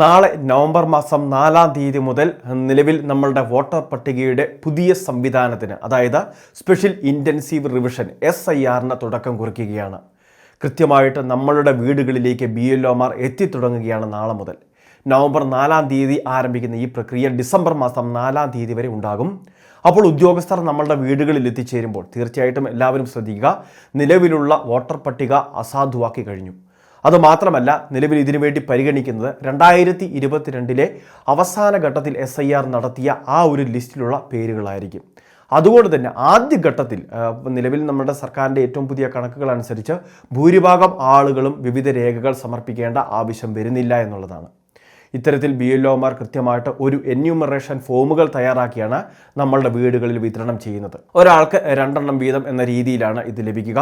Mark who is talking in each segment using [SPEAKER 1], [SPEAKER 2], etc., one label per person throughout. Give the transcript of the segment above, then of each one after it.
[SPEAKER 1] നാളെ നവംബർ മാസം നാലാം തീയതി മുതൽ നിലവിൽ നമ്മളുടെ വോട്ടർ പട്ടികയുടെ പുതിയ സംവിധാനത്തിന് അതായത് special intensive revision S I ആറിന് തുടക്കം കുറിക്കുകയാണ്. കൃത്യമായിട്ട് നമ്മളുടെ വീടുകളിലേക്ക് ബി എൽ ഒമാർ എത്തിത്തുടങ്ങുകയാണ് നാളെ മുതൽ. നവംബർ നാലാം തീയതി ആരംഭിക്കുന്ന ഈ പ്രക്രിയ ഡിസംബർ മാസം നാലാം തീയതി വരെ ഉണ്ടാകും. അപ്പോൾ ഉദ്യോഗസ്ഥർ നമ്മളുടെ വീടുകളിൽ എത്തിച്ചേരുമ്പോൾ തീർച്ചയായിട്ടും എല്ലാവരും ശ്രദ്ധിക്കുക നിലവിലുള്ള വോട്ടർ പട്ടിക അസാധുവാക്കി കഴിഞ്ഞു. അതുമാത്രമല്ല നിലവിൽ ഇതിനുവേണ്ടി പരിഗണിക്കുന്നത് രണ്ടായിരത്തി ഇരുപത്തിരണ്ടിലെ അവസാന ഘട്ടത്തിൽ എസ് ഐ ആർ നടത്തിയ ആ ഒരു ലിസ്റ്റിലുള്ള പേരുകളായിരിക്കും. അതുകൊണ്ട് തന്നെ ആദ്യഘട്ടത്തിൽ ഘട്ടത്തിൽ നിലവിൽ നമ്മുടെ സർക്കാരിന്റെ ഏറ്റവും പുതിയ കണക്കുകൾ അനുസരിച്ച് ഭൂരിഭാഗം ആളുകളും വിവിധ രേഖകൾ സമർപ്പിക്കേണ്ട ആവശ്യം വരുന്നില്ല എന്നുള്ളതാണ്. ഇത്തരത്തിൽ ബി എൽ ഒമാർ കൃത്യമായിട്ട് ഒരു എന്യൂമറേഷൻ ഫോമുകൾ തയ്യാറാക്കിയാണ് നമ്മളുടെ വീടുകളിൽ വിതരണം ചെയ്യുന്നത്. ഒരാൾക്ക് രണ്ടെണ്ണം വീതം എന്ന രീതിയിലാണ് ഇത് ലഭിക്കുക.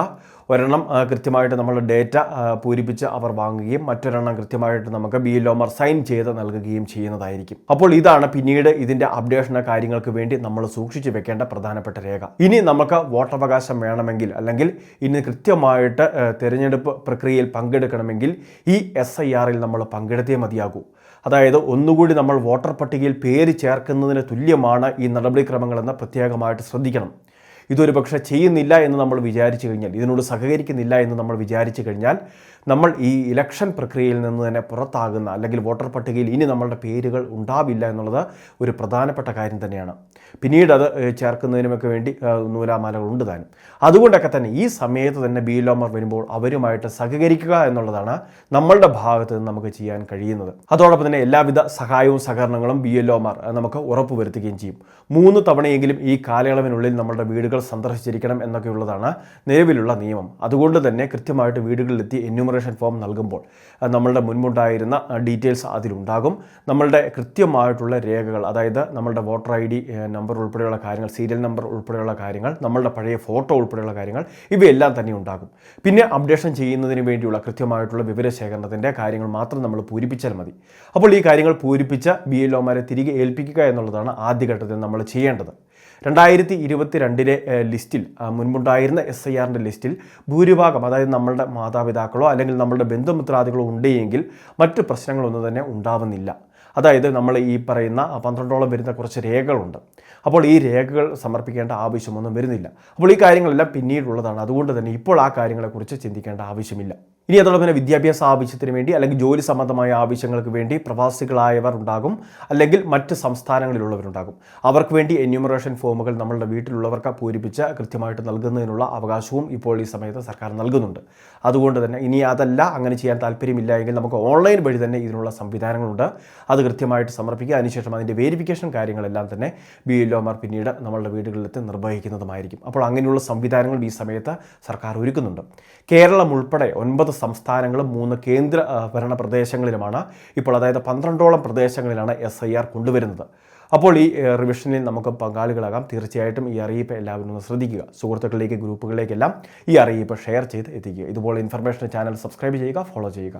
[SPEAKER 1] ഒരെണ്ണം കൃത്യമായിട്ട് നമ്മൾ ഡേറ്റ പൂരിപ്പിച്ച് അവർ വാങ്ങുകയും മറ്റൊരെണ്ണം കൃത്യമായിട്ട് നമുക്ക് ബി എൽ ഒമാർ സൈൻ ചെയ്ത് നൽകുകയും ചെയ്യുന്നതായിരിക്കും. അപ്പോൾ ഇതാണ് പിന്നീട് ഇതിന്റെ അപ്ഡേഷൻ കാര്യങ്ങൾക്ക് വേണ്ടി നമ്മൾ സൂക്ഷിച്ചു വെക്കേണ്ട പ്രധാനപ്പെട്ട രേഖ. ഇനി നമുക്ക് വോട്ടവകാശം വേണമെങ്കിൽ അല്ലെങ്കിൽ ഇനി കൃത്യമായിട്ട് തിരഞ്ഞെടുപ്പ് പ്രക്രിയയിൽ പങ്കെടുക്കണമെങ്കിൽ ഈ എസ് ഐ ആറിൽ നമ്മൾ പങ്കെടുത്തേ മതിയാകൂ. അതായത് ഒന്നുകൂടി നമ്മൾ വോട്ടർ പട്ടികയിൽ പേര് ചേർക്കുന്നതിന് തുല്യമാണ് ഈ നടപടിക്രമങ്ങളെന്ന് പ്രത്യേകമായിട്ട് ശ്രദ്ധിക്കണം. ഇതൊരു പക്ഷേ ചെയ്യുന്നില്ല എന്ന് നമ്മൾ വിചാരിച്ചു കഴിഞ്ഞാൽ ഇതിനോട് സഹകരിക്കുന്നില്ല എന്ന് നമ്മൾ വിചാരിച്ചു കഴിഞ്ഞാൽ നമ്മൾ ഈ ഇലക്ഷൻ പ്രക്രിയയിൽ നിന്ന് തന്നെ പുറത്താകുന്ന അല്ലെങ്കിൽ വോട്ടർ പട്ടികയിൽ ഇനി നമ്മളുടെ പേരുകൾ ഉണ്ടാവില്ല എന്നുള്ളത് ഒരു പ്രധാനപ്പെട്ട കാര്യം തന്നെയാണ്. പിന്നീട് അത് ചേർക്കുന്നതിനുമൊക്കെ വേണ്ടി നൂലാമാലകളുണ്ട് താനും. അതുകൊണ്ടൊക്കെ തന്നെ ഈ സമയത്ത് തന്നെ ബി ലോമർ വരുമ്പോൾ അവരുമായിട്ട് സഹകരിക്കുക എന്നുള്ളതാണ് നമ്മളുടെ ഭാഗത്ത് നിന്ന് നമുക്ക് ചെയ്യാൻ കഴിയുന്നത്. അതോടൊപ്പം തന്നെ എല്ലാവിധ സഹായവും സഹകരണങ്ങളും ബി എൽ ഒമാർ നമുക്ക് ഉറപ്പുവരുത്തുകയും ചെയ്യും. മൂന്ന് തവണയെങ്കിലും ഈ കാലയളവിനുള്ളിൽ നമ്മളുടെ വീടുകൾ സന്ദർശിച്ചിരിക്കണം എന്നൊക്കെയുള്ളതാണ് നിലവിലുള്ള നിയമം. അതുകൊണ്ട് തന്നെ കൃത്യമായിട്ട് വീടുകളിലെത്തി എന്യൂമറേഷൻ ഫോം നൽകുമ്പോൾ നമ്മളുടെ മുൻപുണ്ടായിരുന്ന ഡീറ്റെയിൽസ് അതിലുണ്ടാകും. നമ്മളുടെ കൃത്യമായിട്ടുള്ള രേഖകൾ അതായത് നമ്മളുടെ വോട്ടർ ഐ ഡി നമ്പർ ഉൾപ്പെടെയുള്ള കാര്യങ്ങൾ സീരിയൽ നമ്പർ ഉൾപ്പെടെയുള്ള കാര്യങ്ങൾ നമ്മളുടെ പഴയ ഫോട്ടോ ഉൾപ്പെടെയുള്ള കാര്യങ്ങൾ ഇവയെല്ലാം തന്നെ ഉണ്ടാകും. പിന്നെ അപ്ഡേഷൻ ചെയ്യുന്നതിന് വേണ്ടിയുള്ള കൃത്യമായിട്ടുള്ള വിവരശേഖരണത്തിന്റെ കാര്യങ്ങൾ മാത്രം നമ്മൾ പൂരിപ്പിച്ചാൽ മതി. അപ്പോൾ ഈ കാര്യങ്ങൾ പൂരിപ്പിച്ച ബി എൽ ഒമാരെ തിരികെ ഏൽപ്പിക്കുക എന്നുള്ളതാണ് ആദ്യഘട്ടത്തിൽ നമ്മൾ ചെയ്യേണ്ടത്. രണ്ടായിരത്തി ഇരുപത്തി രണ്ടിലെ ലിസ്റ്റിൽ മുൻപുണ്ടായിരുന്ന എസ് ഐ ആറിന്റെ ലിസ്റ്റിൽ ഭൂരിഭാഗം അതായത് നമ്മളുടെ മാതാപിതാക്കളോ അല്ലെങ്കിൽ നമ്മളുടെ ബന്ധുമിത്രാദികളോ ഉണ്ടെങ്കിൽ മറ്റ് പ്രശ്നങ്ങളൊന്നും തന്നെ ഉണ്ടാവുന്നില്ല. അതായത് നമ്മൾ ഈ പറയുന്ന പന്ത്രണ്ടോളം വരുന്ന കുറച്ച് രേഖകളുണ്ട്. അപ്പോൾ ഈ രേഖകൾ സമർപ്പിക്കേണ്ട ആവശ്യമൊന്നും വരുന്നില്ല. അപ്പോൾ ഈ കാര്യങ്ങളെല്ലാം പിന്നീടുള്ളതാണ്. അതുകൊണ്ട് തന്നെ ഇപ്പോൾ ആ കാര്യങ്ങളെക്കുറിച്ച് ചിന്തിക്കേണ്ട ആവശ്യമില്ല. ഇനി അതോടൊപ്പം തന്നെ വിദ്യാഭ്യാസ ആവശ്യത്തിന് വേണ്ടി അല്ലെങ്കിൽ ജോലി സംബന്ധമായ ആവശ്യങ്ങൾക്ക് വേണ്ടി പ്രവാസികളായവർ ഉണ്ടാകും. അല്ലെങ്കിൽ മറ്റ് സംസ്ഥാനങ്ങളിലുള്ളവരുണ്ടാകും. അവർക്ക് വേണ്ടി എന്യൂമറേഷൻ ഫോമുകൾ നമ്മളുടെ വീട്ടിലുള്ളവർക്ക് പൂരിപ്പിച്ച് കൃത്യമായിട്ട് നൽകുന്നതിനുള്ള അവകാശവും ഇപ്പോൾ ഈ സമയത്ത് സർക്കാർ നൽകുന്നുണ്ട്. അതുകൊണ്ട് തന്നെ ഇനി അതല്ല അങ്ങനെ ചെയ്യാൻ താല്പര്യമില്ല എങ്കിൽ നമുക്ക് ഓൺലൈൻ വഴി തന്നെ ഇതിനുള്ള സംവിധാനങ്ങളുണ്ട്. അത് കൃത്യമായിട്ട് സമർപ്പിക്കുക. അതിനുശേഷം അതിന്റെ വെരിഫിക്കേഷൻ കാര്യങ്ങളെല്ലാം തന്നെ ബി എൽ പിന്നീട് നമ്മളുടെ വീടുകളിലെത്തി നിർവഹിക്കുന്നതുമായിരിക്കും. അപ്പോൾ അങ്ങനെയുള്ള സംവിധാനങ്ങൾ ഈ സമയത്ത് സർക്കാർ ഒരുക്കുന്നുണ്ട്. കേരളം ഉൾപ്പെടെ ഒൻപത് സംസ്ഥാനങ്ങളും മൂന്ന് കേന്ദ്ര ഭരണ പ്രദേശങ്ങളിലുമാണ്. ഇപ്പോൾ അതായത് പന്ത്രണ്ടോളം പ്രദേശങ്ങളിലാണ് എസ് ഐ ആർ കൊണ്ടുവരുന്നത്. അപ്പോൾ ഈ റിവിഷനിൽ നമുക്ക് പങ്കാളികളാകാം. തീർച്ചയായിട്ടും ഈ അറിയിപ്പ് എല്ലാവരും ഒന്ന് ശ്രദ്ധിക്കുക. സുഹൃത്തുക്കളിലേക്ക് ഗ്രൂപ്പുകളിലേക്കെല്ലാം ഈ അറിയിപ്പ് ഷെയർ ചെയ്ത് എത്തിക്കുക. ഇതുപോലെ ഇൻഫർമേഷൻ ചാനൽ സബ്സ്ക്രൈബ് ചെയ്യുക ഫോളോ ചെയ്യുക.